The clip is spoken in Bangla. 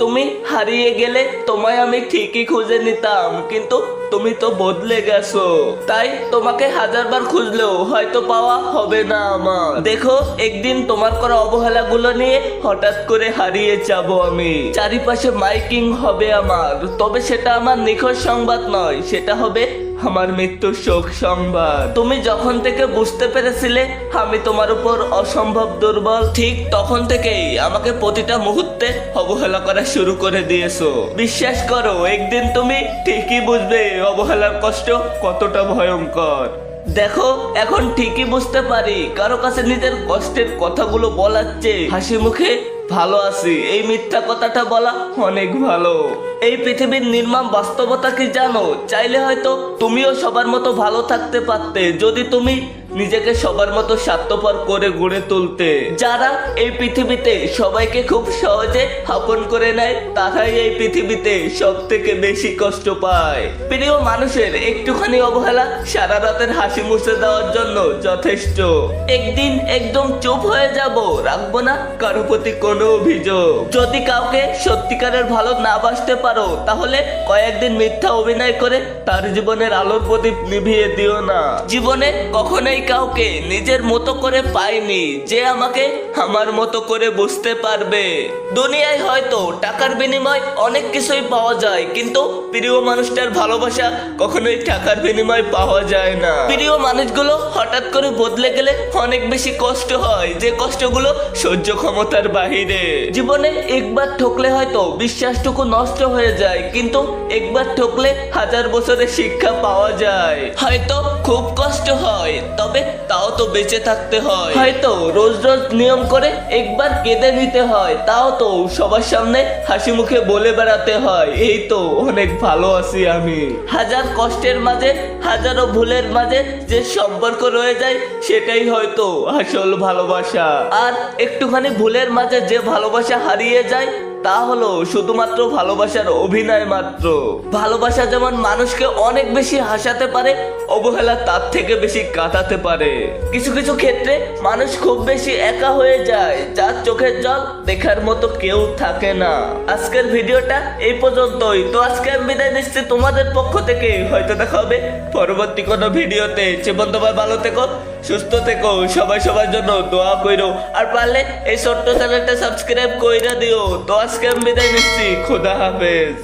তুমি হারিয়ে গেলে তোমায় আমি ঠিকই খুঁজে নিতাম, কিন্তু তুমি তো বদলে গেছো। তাই তোমাকে হাজারবার খুঁজলেও হয়তো পাওয়া হবে না আমার। দেখো, একদিন তোমার করা অবহেলাগুলো নিয়ে হঠাৎ করে হারিয়ে যাব আমি। চারিপাশে মাইকিং হবে আমার, তবে সেটা আমার নিখোঁজ সংবাদ নয়, সেটা হবে আমার মৃত্যুর শোক সংবাদ। তুমি যখন থেকে বুঝতে পেরেছিলে আমি তোমার উপর অসম্ভব দুর্বল, ঠিক তখন থেকেই আমাকে প্রতিটা মুহূর্তে অবহেলা করা শুরু করে দিয়েছ। বিশ্বাস করো, একদিন তুমি ঠিকই বুঝবে অবহেলার কষ্ট কতটা ভয়ঙ্কর। দেখো, এখন ঠিকই বুঝতে পারি কারও কাছে নিজের কষ্টের কথাগুলো বলাচ্ছে হাসি মুখে ভালো আছি। এই মিথ্যা কথাটা বলা অনেক ভালো। এই পৃথিবীর নির্মম বাস্তবতা কি জানো? চাইলে হয়তো তুমিও সবার মতো ভালো থাকতে পারতে। যদি তুমি নিজেকে সবার মতো স্বার্থপর করে গড়ে তুলতে। যারা এই পৃথিবীতে সবাইকে খুব সহজে আপন করে নেয়, তারাই এই পৃথিবীতে সব থেকে বেশি কষ্ট পায়। প্রিয় মানুষের একটুখানি অবহেলা সারা রাতের হাসি মুছে দেওয়ার জন্য যথেষ্ট। একদিন একদম চুপ হয়ে যাব, রাখব না কারও প্রতি কোনো অভিযোগ। যদি কাউকে সত্যিকারের ভালো না বাসতে পারো, তাহলে কয়েকদিন মিথ্যা অভিনয় করে তার জীবনের আলোর প্রদীপ নিভিয়ে দিও না। জীবনে কখনোই কাউকে নিজের মতো করে পাইনি যে আমাকে আমার মতো করে বুঝতে পারবে। দুনিয়ায় হয়তো টাকার বিনিময় অনেক কিছুই পাওয়া যায়, কিন্তু প্রিয় মানুষটার ভালোবাসা কখনোই টাকার বিনিময় পাওয়া যায় না। প্রিয় মানুষগুলো হঠাৎ করে বদলে গেলে অনেক বেশি কষ্ট হয়, যে কষ্টগুলো সহ্য ক্ষমতার বাহিরে। জীবনে একবার ঠকলে হয়তো বিশ্বাসটুকু নষ্ট হয়ে যায়, কিন্তু একবার ঠকলে হাজার বছরের শিক্ষা পাওয়া যায়। হয়তো খুব কষ্ট হয়, তবে তাও তো বেঁচে থাকতে হয়। হয়তো রোজ রোজ নিয়ম করে একবার কেঁদে নিতে হয়। তাও তো সবার সামনে হাসি মুখে বলে বেড়াতে হয়। এই তো অনেক ভালো আছি আমি। হাজার কষ্টের মাঝে, হাজারো ভুলের মাঝে যে সম্পর্ক রয়ে যায়, সেটাই হয়তো আসল ভালোবাসা। আর একটুখানি ভুলের মাঝে যে ভালোবাসা হারিয়ে যায় তা হলো শুধুমাত্র ভালোবাসার অভিনয় মাত্র। ভালোবাসা যেমন মানুষকে অনেক বেশি হাসাতে পারে, অবহেলা তার থেকে বেশি কাটাতে পারে। কিছু কিছু ক্ষেত্রে মানুষ খুব বেশি একা হয়ে যায়, যার চোখের জল দেখার মতো কেউ থাকে না। আজকের ভিডিওটা এই পর্যন্তই। তো আজকে আমি বিদায় নিচ্ছি তোমাদের পক্ষ থেকে। হয়তো দেখা হবে পরবর্তী কোনো ভিডিওতে। জীবন তোমায় ভালো থেকো। সুস্থ থেকো, সবাই সবার জন্য দোয়া কইরো আর পারলে এই ছোট্ট চ্যানেলটা সাবস্ক্রাইব কইরা দিও। তো আজকে আমি বিদায় নিচ্ছি, খোদা হাফেজ।